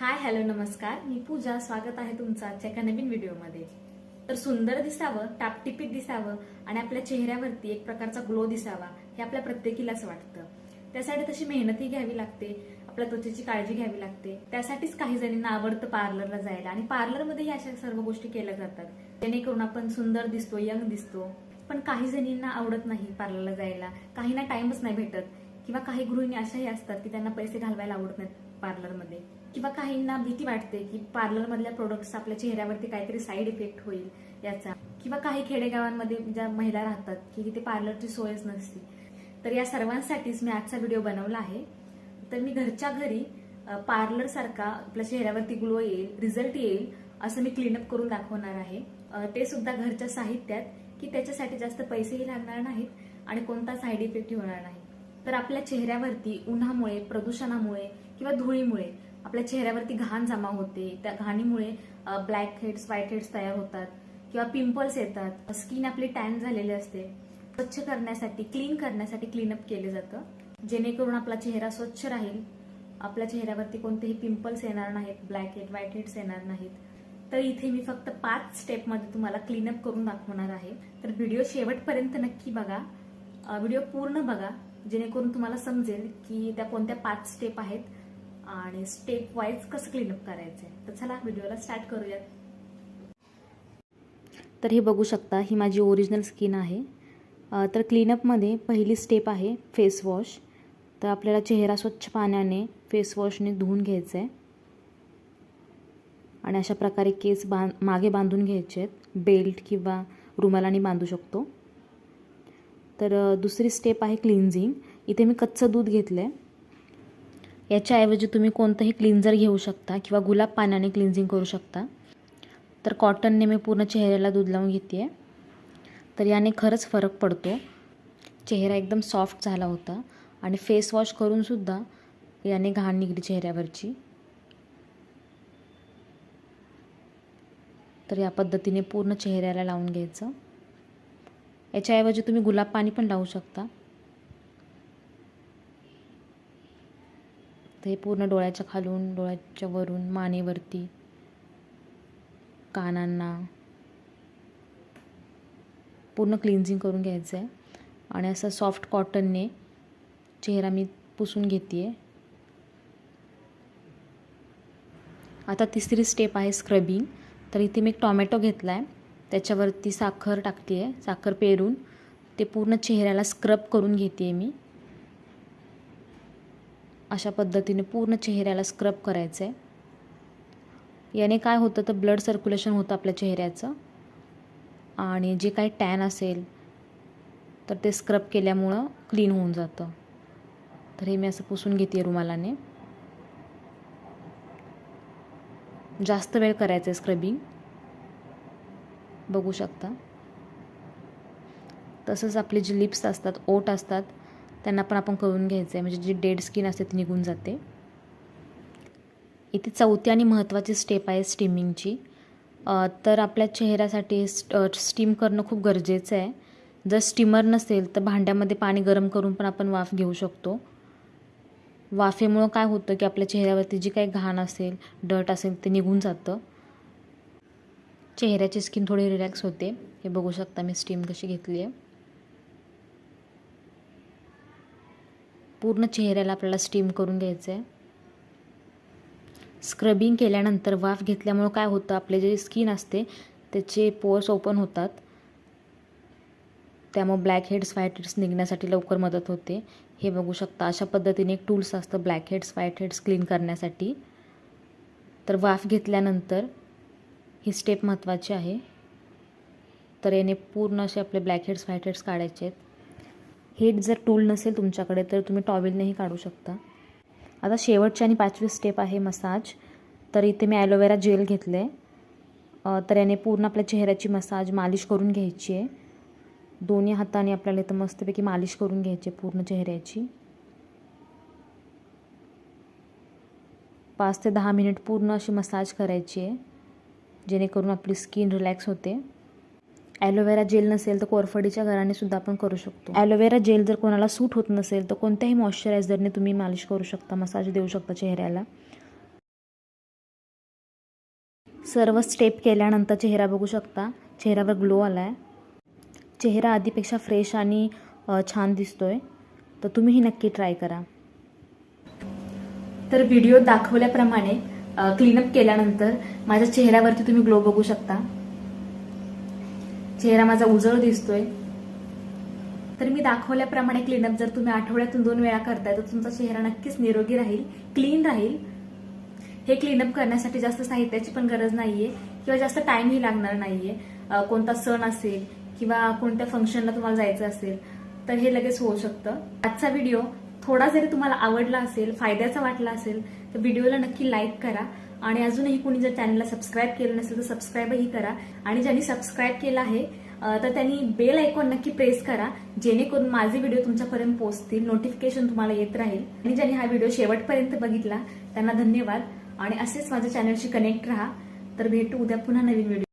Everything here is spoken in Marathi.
हाय हॅलो नमस्कार. मी पूजा. स्वागत आहे तुमचं आजच्या एका नवीन व्हिडिओमध्ये. तर सुंदर दिसावं टापटिपीत दिसावं आणि आपल्या चेहऱ्यावरती एक प्रकारचा ग्लो दिसावा हे आपल्या प्रत्येकीलाच वाटतं. त्यासाठी तशी मेहनतही घ्यावी लागते आपल्या त्वचेची काळजी घ्यावी लागते. त्यासाठीच काही जणींना आवडतं पार्लरला जायला आणि पार्लरमध्येही अशा सर्व गोष्टी केल्या जातात. जेणेकरून आपण सुंदर दिसतो यंग दिसतो. पण काही जणींना आवडत नाही पार्लरला जायला. काहींना टाइमच नाही भेटत. किंवा काही गृहिणी अशाही असतात की त्यांना पैसे घालवायला आवडत नाहीत पार्लरमध्ये. किंवा काहींना भीती वाटते की पार्लरमधल्या प्रोडक्ट्स आपल्या चेहऱ्यावरती काहीतरी साईड इफेक्ट होईल याचा. किंवा काही खेडेगावांमध्ये ज्या महिला राहतात की तिथे पार्लरची सोयच नसते. तर या सर्वांसाठीच मी आजचा व्हिडिओ बनवला आहे. तर मी घरच्या घरी पार्लर सारखा आपल्या चेहऱ्यावरती ग्लो येईल रिझल्ट येईल असं मी क्लीनअप करून दाखवणार आहे. ते सुद्धा घरच्या साहित्यात की त्याच्यासाठी जास्त पैसेही लागणार नाहीत आणि कोणता साईड इफेक्ट होणार नाही. तर आपल्या चेहऱ्यावरती उन्हामुळे प्रदूषणामुळे किंवा धुळीमुळे आपल्या चेहऱ्यावरती घाण जमा होते. त्या घाणीमुळे ब्लॅक हेड्स व्हाईट हेड्स तयार होतात किंवा पिंपल्स येतात. स्किन आपली टॅन झालेली असते. स्वच्छ करण्यासाठी क्लीन करण्यासाठी क्लीनअप केलं जातं. जेणेकरून आपला चेहरा स्वच्छ राहील. आपल्या चेहऱ्यावरती कोणतेही पिंपल्स येणार नाहीत ब्लॅक हेड व्हाईट हेड्स येणार नाहीत. तर इथे मी फक्त पाच स्टेपमध्ये तुम्हाला क्लीनअप करून दाखवणार आहे. तर व्हिडिओ शेवटपर्यंत नक्की बघा. व्हिडिओ पूर्ण बघा. जेणेकरून तुम्हाला समजेल की त्या कोणत्या पाच स्टेप आहेत. आणि स्टेप वाईज कसं क्लीनअप करायचं तर चला व्हिडिओला स्टार्ट करूयात. तर हे बघू शकता ही माझी ओरिजिनल स्किन आहे. तर क्लीनअपमध्ये पहिली स्टेप आहे फेस वॉश तर आपल्याला चेहरा स्वच्छ पाण्याने फेस वॉशने धुवून घ्यायचं आहे आणि अशा प्रकारे केस बां मागे बांधून घ्यायचे आहेत. बेल्ट किंवा रुमालाने बांधू शकतो. तर दुसरी स्टेप आहे क्लिन्झिंग इथे मी कच्चं दूध घेतलं आहे याच्याऐवजी तुम्ही कोणतंही क्लिन्झर घेऊ शकता किंवा गुलाब पाण्याने क्लिन्झिंग करू शकता. तर कॉटनने मी पूर्ण चेहऱ्याला दूध लावून घेते आहे तर याने खरंच फरक पडतो. चेहरा एकदम सॉफ्ट झाला होता आणि फेस वॉश करूनसुद्धा याने घाण निघली चेहऱ्यावरची. तर या पद्धतीने पूर्ण चेहऱ्याला लावून घ्यायचं. याच्याऐवजी तुम्ही गुलाब पाणी पण लावू शकता. तर हे पूर्ण डोळ्याच्या खालून डोळ्याच्या वरून मानेवरती कानांना पूर्ण क्लिन्झिंग करून घ्यायचं आहे आणि असं सॉफ्ट कॉटनने चेहरा मी पुसून घेते आहे आता तिसरी स्टेप आहे स्क्रबिंग तर इथे मी एक टॉमॅटो घेतला आहे त्याच्यावरती साखर टाकते आहे साखर पेरून ते पूर्ण चेहऱ्याला स्क्रब करून घेते आहे मी. अशा पद्धतीने पूर्ण चेहऱ्याला स्क्रब करायचं आहे याने काय होतं तर ब्लड सर्क्युलेशन होतं आपल्या चेहऱ्याचं. आणि जे काही टॅन असेल तर ते स्क्रब केल्यामुळं क्लीन होऊन जातं. तर हे मी असं पुसून घेते रुमालाने. जास्त वेळ करायचं आहे स्क्रबिंग बघू शकता. तसंच आपले जे लिप्स असतात ओट असतात त्यांना पण आपण करून घ्यायचं आहे म्हणजे जी डेड स्किन असते ती निघून जाते. इथे चौथी आणि महत्त्वाची स्टेप आहे स्टीमिंगची तर आपल्या चेहऱ्यासाठी स्ट स्टीम करणं खूप गरजेचं आहे जर स्टीमर नसेल तर भांड्यामध्ये पाणी गरम करून पण आपण वाफ घेऊ शकतो. वाफेमुळं काय होतं की आपल्या चेहऱ्यावरती जी काही घाण असेल डट असेल ते निघून जातं. चेहऱ्याची स्किन थोडी रिलॅक्स होते. हे बघू शकता मी स्टीम कशी घेतली आहे पूर्ण चेहऱ्याला आपल्याला स्टीम करून घ्यायचं आहे स्क्रबिंग केल्यानंतर वाफ घेतल्यामुळं काय होतं? आपले जे स्किन असते त्याचे पोर्स ओपन होतात. त्यामुळे ब्लॅक हेड्स व्हाईट हेड्स निघण्यासाठी लवकर मदत होते. हे बघू शकता अशा पद्धतीने एक टूल्स असतं black heads white heads clean करण्यासाठी. तर वाफ घेतल्यानंतर ही स्टेप महत्त्वाची आहे. तर याने पूर्ण असे आपले ब्लॅक हेड्स व्हाईट हेड्स काढायचे आहेत. हे जर टूल नसेल तुमच्याकडे तर तुम्ही टॉवेलनेही काढू शकता. आता शेवटची आणि पाचवी स्टेप आहे मसाज तर इथे मी ॲलोवेरा जेल घेतलं आहे तर याने पूर्ण आपल्या चेहऱ्याची मसाज मालिश करून घ्यायची आहे. दोन्ही हाताने आपल्याला इथं मस्तपैकी मालिश करून घ्यायची आहे पूर्ण चेहऱ्याची. पाच ते दहा मिनिट पूर्ण अशी मसाज करायची आहे जेणेकरून आपली स्किन रिलॅक्स होते. ॲलोवेरा जेल नसेल तर कोरफडीच्या घराने सुद्धा आपण करू शकतो. ॲलोवेरा जेल जर कोणाला सूट होत नसेल तर कोणत्याही मॉइश्चरायझरने तुम्ही मालिश करू शकता मसाज देऊ शकता चेहऱ्याला. सर्व स्टेप केल्यानंतर चेहरा बघू शकता. चेहऱ्यावर ग्लो आला आहे चेहरा आधीपेक्षा फ्रेश आणि छान दिसतोय. तर तुम्हीही नक्की ट्राय करा. तर व्हिडिओ दाखवल्याप्रमाणे क्लीनअप केल्यानंतर माझ्या चेहऱ्यावरती तुम्ही ग्लो बघू शकता. चेहरा माझा उजळ दिसतोय. तर मी दाखवल्याप्रमाणे क्लीनअप जर तुम्ही आठवड्यातून दोन वेळा करताय तर तुमचा चेहरा नक्कीच निरोगी राहील क्लीन राहील. हे क्लीनअप करण्यासाठी जास्त साहित्याची पण गरज नाहीये किंवा जास्त टाइमही लागणार नाहीये. कोणता सण असेल किंवा कोणत्या फंक्शनला तुम्हाला जायचं असेल तर हे लगेच होऊ शकतं. आजचा व्हिडिओ थोडा जरी तुम्हाला आवडला असेल फायद्याचा वाटला असेल तर व्हिडिओला नक्की लाईक करा. आणि अजूनही कुणी जर चॅनलला सबस्क्राईब केलं नसेल तर सबस्क्राईबही करा. आणि ज्यांनी सबस्क्राईब केलं आहे तर त्यांनी बेल आयकॉन नक्की प्रेस करा. जेणेकरून माझे व्हिडिओ तुमच्यापर्यंत पोहोचतील नोटिफिकेशन तुम्हाला येत राहील. आणि ज्यांनी हा व्हिडिओ शेवटपर्यंत बघितला त्यांना धन्यवाद. आणि असेच माझ्या चॅनलशी कनेक्ट राहा. तर भेटू उद्या पुन्हा नवीन व्हिडिओ